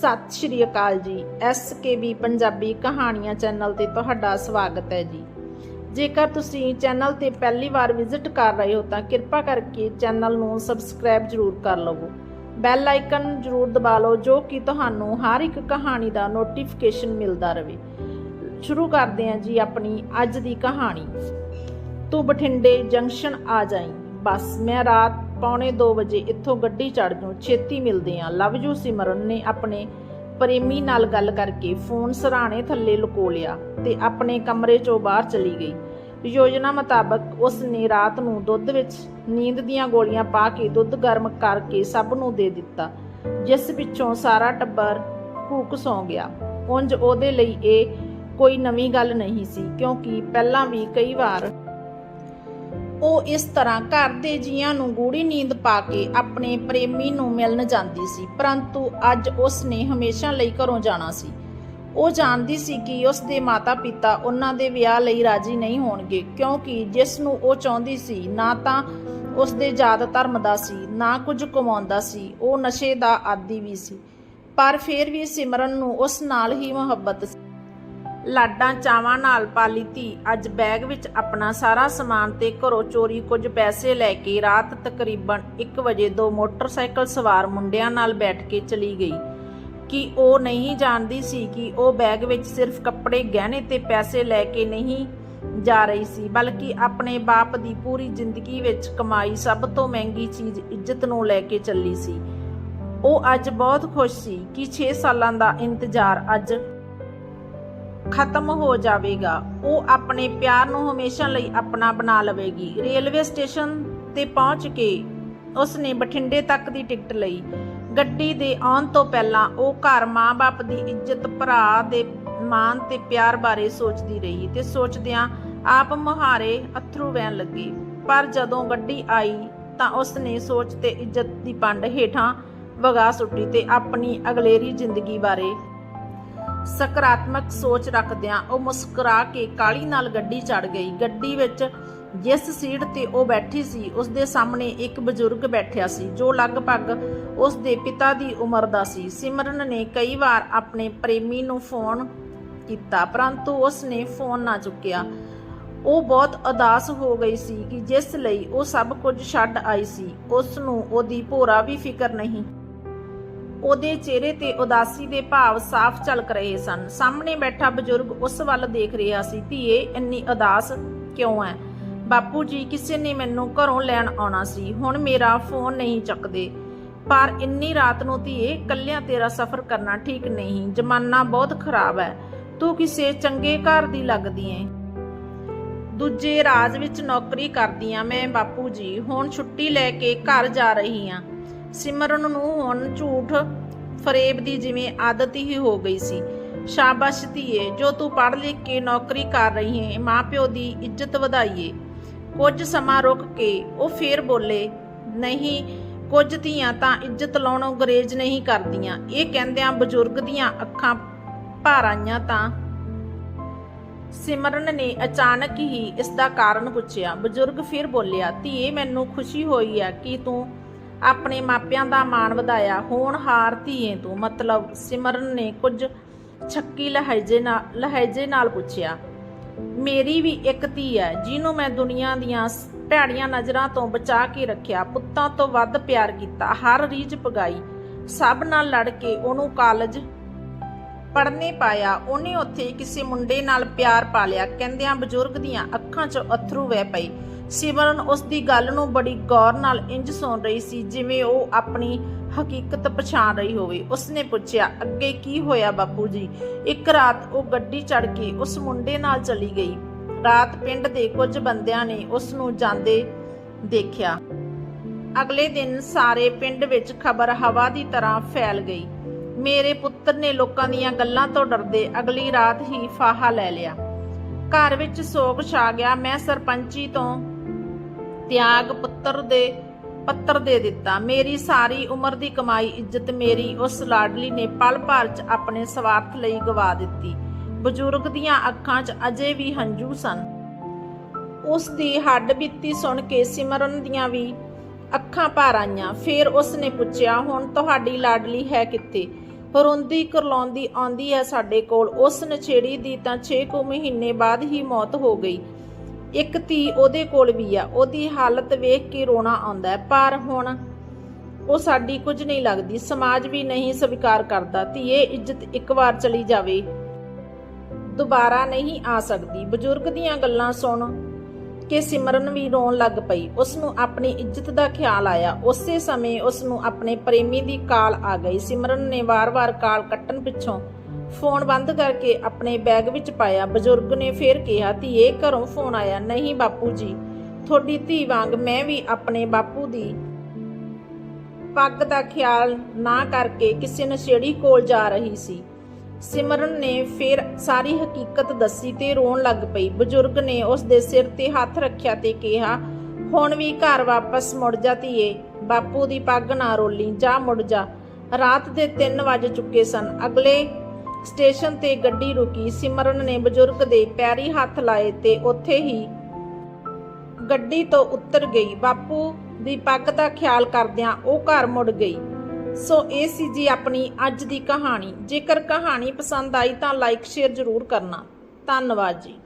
ਸਤਿ ਸ਼੍ਰੀ ਅਕਾਲ ਜੀ। ਐਸਕੇਬੀ ਪੰਜਾਬੀ ਕਹਾਣੀਆਂ ਚੈਨਲ ਤੇ ਤੁਹਾਡਾ ਸਵਾਗਤ ਹੈ ਜੀ। ਜੇਕਰ ਤੁਸੀਂ ਚੈਨਲ ਤੇ ਪਹਿਲੀ ਵਾਰ ਵਿਜ਼ਿਟ ਕਰ ਰਹੇ ਹੋ ਤਾਂ ਕਿਰਪਾ ਕਰਕੇ ਚੈਨਲ ਨੂੰ ਸਬਸਕ੍ਰਾਈਬ ਜ਼ਰੂਰ ਕਰ ਲਵੋ। ਬੈਲ ਆਈਕਨ ਜ਼ਰੂਰ ਦਬਾ ਲਓ ਜੋ ਕਿ ਤੁਹਾਨੂੰ ਹਰ ਇੱਕ ਕਹਾਣੀ ਦਾ ਨੋਟੀਫਿਕੇਸ਼ਨ ਮਿਲਦਾ ਰਹੇ ਸ਼ੁਰੂ ਕਰਦੇ ਹਾਂ ਜੀ ਆਪਣੀ ਅੱਜ ਦੀ ਕਹਾਣੀ। ਤੂੰ ਬਠਿੰਡੇ ਜੰਕਸ਼ਨ ਆ ਜਾਈ। ਬਸ ਮੈਂ ਰਾਤ ਪੌਣੇ 2 ਵਜੇ ਇੱਥੋਂ ਗੱਡੀ ਚੜ ਜੂ, ਛੇਤੀ ਮਿਲਦੇ ਆਂ। ਲਵ ਯੂ ਸਿਮਰਨ ਨੇ ਆਪਣੇ ਪ੍ਰੇਮੀ ਨਾਲ ਗੱਲ ਕਰਕੇ ਫੋਨ ਸਰਾਣੇ ਥੱਲੇ ਲੁਕੋ ਲਿਆ ਤੇ ਆਪਣੇ ਕਮਰੇ ਚੋਂ ਬਾਹਰ ਚਲੀ ਗਈ। ਯੋਜਨਾ ਮੁਤਾਬਕ ਉਸ ਨੇ ਰਾਤ ਨੂੰ ਦੁੱਧ ਵਿੱਚ ਨੀਂਦ ਦੀਆਂ ਗੋਲੀਆਂ ਪਾ ਕੇ ਦੁੱਧ ਗਰਮ ਕਰਕੇ ਸਭ ਨੂੰ ਦੇ ਦਿੱਤਾ, ਜਿਸ ਪਿੱਛੋਂ ਸਾਰਾ ਟੱਬਰ ਕੂਕ ਸੌ ਗਿਆ। ਉਂਝ ਉਹਦੇ ਲਈ ਇਹ ਕੋਈ ਨਵੀਂ ਗੱਲ ਨਹੀਂ ਸੀ, ਕਿਉਂਕਿ ਪਹਿਲਾਂ ਵੀ ਕਈ ਵਾਰ ਉਹ ਇਸ ਤਰ੍ਹਾਂ ਘਰ ਦੇ ਜੀਆਂ ਨੂੰ ਗੂੜੀ ਨੀਂਦ ਪਾ ਕੇ ਆਪਣੇ ਪ੍ਰੇਮੀ ਨੂੰ ਮਿਲਣ ਜਾਂਦੀ ਸੀ, ਪਰੰਤੂ ਅੱਜ ਉਸ ਨੇ ਹਮੇਸ਼ਾ ਲਈ ਘਰੋਂ ਜਾਣਾ ਸੀ। ਉਹ ਜਾਣਦੀ ਸੀ ਕਿ ਉਸ ਦੇ ਮਾਤਾ-ਪਿਤਾ ਉਹਨਾਂ ਦੇ ਵਿਆਹ ਲਈ ਰਾਜੀ ਨਹੀਂ ਹੋਣਗੇ, ਕਿਉਂਕਿ ਜਿਸ ਨੂੰ ਉਹ ਚਾਹੁੰਦੀ ਸੀ, ਨਾ ਤਾਂ ਉਸ ਦੇ ਜਾਤ ਧਰਮ ਦਾ ਸੀ, ਨਾ ਕੁਝ ਕਮਾਉਂਦਾ ਸੀ, ਉਹ ਨਸ਼ੇ ਦਾ ਆਦੀ ਵੀ ਸੀ। ਪਰ ਫਿਰ ਵੀ ਸਿਮਰਨ ਨੂੰ ਉਸ ਨਾਲ ਹੀ ਮੁਹੱਬਤ ਸੀ। ਲਾਡਾਂ ਚਾਵਾਂ ਨਾਲ ਪਾਲੀ ਧੀ, ਅੱਜ ਬੈਗ ਵਿੱਚ ਆਪਣਾ ਸਾਰਾ ਸਮਾਨ ਤੇ ਘਰੋਂ ਚੋਰੀ ਕੁਝ ਪੈਸੇ ਲੈ ਕੇ ਰਾਤ ਤਕਰੀਬਨ 1 ਵਜੇ ਦੋ ਮੋਟਰਸਾਈਕਲ ਸਵਾਰ ਮੁੰਡਿਆਂ ਨਾਲ ਬੈਠ ਕੇ ਚਲੀ ਗਈ। ਕਿ ਉਹ ਨਹੀਂ ਜਾਣਦੀ ਸੀ ਕਿ ਉਹ ਬੈਗ ਵਿੱਚ ਸਿਰਫ ਕੱਪੜੇ ਗਹਿਣੇ ਤੇ ਪੈਸੇ ਲੈ ਕੇ ਨਹੀਂ ਜਾ ਰਹੀ ਸੀ, ਬਲਕਿ ਆਪਣੇ ਬਾਪ ਦੀ ਪੂਰੀ ਜ਼ਿੰਦਗੀ ਵਿੱਚ ਕਮਾਈ ਸਭ ਤੋਂ ਮਹਿੰਗੀ ਚੀਜ਼ ਇੱਜ਼ਤ ਨੂੰ ਲੈ ਕੇ ਚੱਲੀ ਸੀ। ਉਹ ਅੱਜ ਬਹੁਤ ਖੁਸ਼ ਸੀ ਕਿ 6 ਸਾਲਾਂ ਦਾ ਇੰਤਜ਼ਾਰ ਅੱਜ ਖਤਮ ਹੋ ਜਾਵੇਗਾ। ਉਹ ਆਪਣੇ ਪਿਆਰ ਨੂੰ ਹਮੇਸ਼ਾ ਲਈ ਆਪਣਾ ਬਣਾ ਲਵੇਗੀ। ਰੇਲਵੇ ਸਟੇਸ਼ਨ ਤੇ ਪਹੁੰਚ ਕੇ ਉਸ ਨੇ ਬਠਿੰਡੇ ਤੱਕ ਦੀ ਟਿਕਟ ਲਈ। ਗੱਡੀ ਦੇ ਆਉਣ ਤੋਂ ਪਹਿਲਾਂ ਉਹ ਘਰ ਮਾਂ-ਬਾਪ ਦੀ ਇੱਜ਼ਤ, ਭਰਾ ਦੇ ਮਾਨ ਤੇ ਪਿਆਰ ਬਾਰੇ ਸੋਚਦੀ ਰਹੀ ਤੇ ਸੋਚਦਿਆਂ ਆਪ ਮੁਹਾਰੇ ਅਥਰੂ ਵਹਿਣ ਲੱਗੇ। ਪਰ ਜਦੋਂ ਗੱਡੀ ਆਈ ਤਾਂ ਉਸ ਨੇ ਸੋਚ ਤੇ ਇੱਜ਼ਤ ਦੀ ਪੰਡ ਹੇਠਾਂ ਵਗਾ ਸੁੱਟੀ ਤੇ ਆਪਣੀ ਅਗਲੇਰੀ ਜ਼ਿੰਦਗੀ ਬਾਰੇ ਸਕਾਰਾਤਮਕ ਸੋਚ ਰੱਖਦਿਆਂ ਉਹ ਮੁਸਕਰਾ ਕੇ ਕਾਲੀ ਨਾਲ ਗੱਡੀ ਚੜ ਗਈ। ਗੱਡੀ ਵਿੱਚ ਜਿਸ ਸੀਟ ਤੇ ਉਹ ਬੈਠੀ ਸੀ, ਉਸ ਦੇ ਸਾਹਮਣੇ ਇੱਕ ਬਜ਼ੁਰਗ ਬੈਠਿਆ ਸੀ, ਜੋ ਲਗਭਗ ਉਸ ਦੇ ਪਿਤਾ ਦੀ ਉਮਰ ਦਾ ਸੀ। ਸਿਮਰਨ ਨੇ ਕਈ ਵਾਰ ਆਪਣੇ ਪ੍ਰੇਮੀ ਨੂੰ ਫੋਨ ਕੀਤਾ, ਪਰੰਤੂ ਉਸ ਨੇ ਫੋਨ ਨਾ ਚੁੱਕਿਆ। ਉਹ ਬਹੁਤ ਉਦਾਸ ਹੋ ਗਈ ਸੀ ਕਿ ਜਿਸ ਲਈ ਉਹ ਸਭ ਕੁਝ ਛੱਡ ਆਈ ਸੀ। ਉਸ ਨੂੰ ਉਹਦੀ ਭੋਰਾ ਵੀ ਫਿਕਰ ਨਹੀਂ। ਉਹਦੇ ਚਿਹਰੇ ਤੇ ਉਦਾਸੀ ਦੇ ਭਾਵ ਸਾਫ਼ ਝਲਕ ਰਹੇ ਸਨ। ਸਾਹਮਣੇ ਬੈਠਾ ਬਜ਼ੁਰਗ ਉਸ ਵੱਲ ਦੇਖ ਰਿਹਾ ਸੀ, ਧੀਏ, ਇੰਨੀ ਉਦਾਸ ਕਿਉਂ ਹੈ ਬਾਪੂ ਜੀ ਕਿਸੇ ਨੇ ਮੈਨੂੰ ਘਰੋਂ ਲੈਣ ਆਉਣਾ ਸੀ। ਹੁਣ ਮੇਰਾ ਫੋਨ ਨਹੀਂ ਚੱਕਦੇ। ਪਰ ਇੰਨੀ ਰਾਤ ਨੂੰ ਧੀਏ ਕੱਲਿਆਂ ਤੇਰਾ ਸਫ਼ਰ ਕਰਨਾ ਠੀਕ ਨਹੀਂ। ਜ਼ਮਾਨਾ ਬਹੁਤ ਖਰਾਬ ਹੈ ਤੂੰ ਕਿਸੇ ਚੰਗੇ ਘਰ ਦੀ ਲੱਗਦੀ ਏ। ਦੂਜੇ ਰਾਜ ਵਿੱਚ ਨੌਕਰੀ ਕਰਦੀ ਆ ਮੈਂ ਬਾਪੂ ਜੀ ਹੁਣ ਛੁੱਟੀ ਲੈ ਕੇ ਘਰ ਜਾ ਰਹੀ ਆ। ਸਿਮਰਨ ਨੂੰ ਹੁਣ ਝੂਠ ਫਰੇਬ ਦੀ ਜਿਵੇਂ ਆਦਤ ਹੀ ਹੋ ਗਈ ਸੀ। ਸ਼ਾਬਾਸ਼ ਧੀਏ, ਜੋ ਤੂੰ ਪੜ੍ਹ ਲਿਖ ਕੇ ਨੌਕਰੀ ਕਰ ਰਹੀ ਹੈ ਮਾਪਿਓ ਦੀ ਇੱਜ਼ਤ ਵਧਾਈਏ। ਕੁਝ ਸਮਾਂ ਰੁਕ ਕੇ ਉਹ ਫੇਰ ਬੋਲੇ, ਨਹੀਂ, ਕੁਝ ਧੀਆਂ ਤਾਂ ਇੱਜ਼ਤ ਲਾਉਣੋਂ ਗਰੇਜ ਨਹੀਂ ਕਰਦੀਆਂ। ਇਹ ਕਹਿੰਦਿਆਂ ਬਜ਼ੁਰਗ ਦੀਆਂ ਅੱਖਾਂ ਭਰ ਆਈਆਂ ਤਾਂ। ਸਿਮਰਨ ਨੇ ਅਚਾਨਕ ਹੀ ਇਸ ਦਾ ਕਾਰਨ ਪੁੱਛਿਆ। ਬਜ਼ੁਰਗ ਫਿਰ ਬੋਲਿਆ, ਧੀਏ, ਮੈਨੂੰ ਖੁਸ਼ੀ ਹੋਈ ਹੈ ਕਿ ਤੂੰ ਆਪਣੇ ਮਾਪਿਆਂ ਦਾ ਮਾਣ ਵਧਾਇਆ। ਹੋਣਹਾਰ ਧੀਏ ਤੂੰ। ਮਤਲਬ ਸਿਮਰਨ ਨੇ ਕੁਝ ਛੱਕੀ ਲਹਿਜੇ ਨਾਲ ਲਹਿਜੇ ਨਾਲ ਪੁੱਛਿਆ। ਮੇਰੀ ਵੀ ਇੱਕ ਧੀ ਹੈ ਜਿਹਨੂੰ ਮੈਂ ਦੁਨੀਆ ਦੀਆਂ ਭੈੜੀਆਂ ਨਜ਼ਰਾਂ ਤੋਂ ਬਚਾ ਕੇ ਰੱਖਿਆ। ਪੁੱਤਾਂ ਤੋਂ ਵੱਧ ਪਿਆਰ ਕੀਤਾ। ਹਰ ਰੀਝ ਪਗਾਈ ਸਭ ਨਾਲ ਲੜ ਕੇ ਉਹਨੂੰ ਕਾਲਜ ਪੜ੍ਹਨੇ ਪਾਇਆ। ਉਹਨੇ ਉੱਥੇ ਕਿਸੇ ਮੁੰਡੇ ਨਾਲ ਪਿਆਰ ਪਾ ਲਿਆ। ਕਹਿੰਦਿਆਂ ਬਜ਼ੁਰਗ ਦੀਆਂ ਅੱਖਾਂ 'ਚ ਅਥਰੂ ਵਹਿ ਪਏ ਸਿਮਰਨ ਉਸ ਦੀ ਗੱਲ ਨੂੰ ਬੜੀ ਗੌਰ ਨਾਲ ਇੰਜ ਸੁਣ ਰਹੀ ਸੀ, ਜਿਵੇਂ ਉਹ ਆਪਣੀ ਹਕੀਕਤ ਪਛਾਣ ਰਹੀ ਹੋਵੇ। ਉਸਨੇ ਪੁੱਛਿਆ, ਅੱਗੇ ਕੀ ਹੋਇਆ ਬਾਪੂ ਜੀ? ਇੱਕ ਰਾਤ ਉਹ ਗੱਡੀ ਚੜ ਕੇ ਉਸ ਮੁੰਡੇ ਨਾਲ ਚਲੀ ਗਈ। ਰਾਤ ਪਿੰਡ ਦੇ ਕੁਝ ਬੰਦਿਆਂ ਨੇ ਉਸ ਨੂੰ ਜਾਂਦੇ ਦੇਖਿਆ। ਅਗਲੇ ਦਿਨ ਸਾਰੇ ਪਿੰਡ ਵਿੱਚ ਖਬਰ ਹਵਾ ਦੀ ਤਰ੍ਹਾਂ ਫੈਲ ਗਈ। ਮੇਰੇ ਪੁੱਤਰ ਨੇ ਲੋਕਾਂ ਦੀਆਂ ਗੱਲਾਂ ਤੋਂ ਡਰਦੇ ਅਗਲੀ ਰਾਤ ਹੀ ਫਾਹਾ ਲੈ ਲਿਆ। ਘਰ ਵਿੱਚ ਸੋਗ ਛਾ ਗਿਆ। ਮੈਂ ਸਰਪੰਚੀ ਤੋਂ ਤਿਆਗ ਪੁੱਤਰ ਦੇ ਪੱਤਰ ਦੇ ਦਿੱਤਾ। ਮੇਰੀ ਸਾਰੀ ਉਮਰ ਦੀ ਕਮਾਈ, ਇੱਜ਼ਤ ਮੇਰੀ ਉਸ ਲਾਡਲੀ ਨੇ ਪਲ ਭਰ ਚ ਆਪਣੇ ਸਵਾਰਥ ਲਈ ਗਵਾ ਦਿੱਤੀ। ਬਜ਼ੁਰਗ ਦੀਆਂ ਅੱਖਾਂ 'ਚ ਅਜੇ ਵੀ ਹੰਝੂ ਸਨ। ਉਸ ਦੀ ਹੱਡ ਬੀਤੀ ਸੁਣ ਕੇ ਸਿਮਰਨ ਦੀਆਂ ਵੀ ਅੱਖਾਂ ਭਰ ਆਈਆਂ। ਫਿਰ ਉਸ ਨੇ ਪੁੱਛਿਆ, ਹੁਣ ਤੁਹਾਡੀ ਲਾਡਲੀ ਹੈ ਕਿੱਥੇ? ਰੋਂਦੀ ਕਰਲਾਉਂਦੀ ਆਉਂਦੀ ਹੈ ਸਾਡੇ ਕੋਲ। ਉਸ ਨਛੇੜੀ ਦੀ ਤਾਂ 6 ਕੁ ਮਹੀਨੇ ਬਾਅਦ ਹੀ ਮੌਤ ਹੋ ਗਈ। ਇੱਕ ਧੀ ਉਹਦੇ ਕੋਲ ਵੀ ਆ, ਉਹਦੀ ਹਾਲਤ ਵੇਖ ਕੇ ਰੋਣਾ ਆਉਂਦਾ ਪਰ ਹੁਣ ਉਹ ਸਾਡੀ ਕੁਝ ਨਹੀਂ ਲੱਗਦੀ, ਸਮਾਜ ਵੀ ਨਹੀਂ ਸਵੀਕਾਰ ਕਰਦਾ, ਧੀਏ ਇੱਜ਼ਤ ਇੱਕ ਵਾਰ ਚਲੀ ਜਾਵੇ, ਦੁਬਾਰਾ ਨਹੀਂ ਆ ਸਕਦੀ। ਬਜ਼ੁਰਗ ਦੀਆਂ ਗੱਲਾਂ ਸੁਣ ਕਿ ਸਿਮਰਨ ਵੀ ਰੋਣ ਲੱਗ ਪਈ। ਉਸ ਨੂੰ ਆਪਣੀ ਇੱਜ਼ਤ ਦਾ ਖਿਆਲ ਆਇਆ। ਉਸੇ ਸਮੇਂ ਉਸ ਨੂੰ ਆਪਣੇ ਪ੍ਰੇਮੀ ਦੀ ਕਾਲ ਆ ਗਈ। ਸਿਮਰਨ ਨੇ ਵਾਰ-ਵਾਰ ਕਾਲ ਕੱਟਣ ਪਿੱਛੋਂ ਫੋਨ ਬੰਦ ਕਰਕੇ ਆਪਣੇ ਬੈਗ ਵਿੱਚ ਪਾਇਆ। ਬਜ਼ੁਰਗ ਨੇ ਫੇਰ ਕਿਹਾ, ਧੀਏ, ਘਰੋਂ ਫੋਨ ਆਇਆ। ਨਹੀਂ ਬਾਪੂ ਜੀ, ਤੁਹਾਡੀ ਧੀ ਵਾਂਗ ਮੈਂ ਵੀ ਆਪਣੇ ਬਾਪੂ ਦੀ ਪੱਗ ਦਾ ਖਿਆਲ ਨਾ ਕਰਕੇ ਕਿਸੇ ਨਸ਼ੇੜੀ ਕੋਲ ਜਾ ਰਹੀ ਸੀ। ਸਿਮਰਨ ਨੇ ਫਿਰ ਸਾਰੀ ਹਕੀਕਤ ਦੱਸੀ ਤੇ ਰੋਣ ਲੱਗ ਪਈ। ਬਜ਼ੁਰਗ ਨੇ ਉਸ ਦੇ ਸਿਰ ਤੇ ਹੱਥ ਰੱਖਿਆ ਤੇ ਕਿਹਾ, ਹੁਣ ਵੀ ਘਰ ਵਾਪਸ ਮੁੜ ਜਾ ਧੀਏ। ਬਾਪੂ ਦੀ ਪੱਗ ਨਾ ਰੋਲੀ, ਜਾ ਮੁੜ ਜਾ। ਰਾਤ ਦੇ 3 ਵਜ ਚੁੱਕੇ ਸਨ। ਅਗਲੇ ਸਟੇਸ਼ਨ ਤੇ ਗੱਡੀ ਰੁਕੀ। ਸਿਮਰਨ ਨੇ ਬਜ਼ੁਰਗ ਦੇ ਪੈਰੀ ਹੱਥ ਲਾਏ ਤੇ ਉੱਥੇ ਹੀ ਗੱਡੀ ਤੋਂ ਉਤਰ ਗਈ। ਬਾਪੂ ਦੀ ਪੱਗ ਦਾ ਖਿਆਲ ਕਰਦਿਆਂ ਉਹ ਘਰ ਮੁੜ ਗਈ। ਸੋ ਇਹ ਸੀ ਜੀ ਆਪਣੀ ਅੱਜ ਦੀ ਕਹਾਣੀ। ਜੇਕਰ ਕਹਾਣੀ ਪਸੰਦ ਆਈ ਤਾਂ ਲਾਈਕ ਸ਼ੇਅਰ ਜ਼ਰੂਰ ਕਰਨਾ। ਧੰਨਵਾਦ ਜੀ।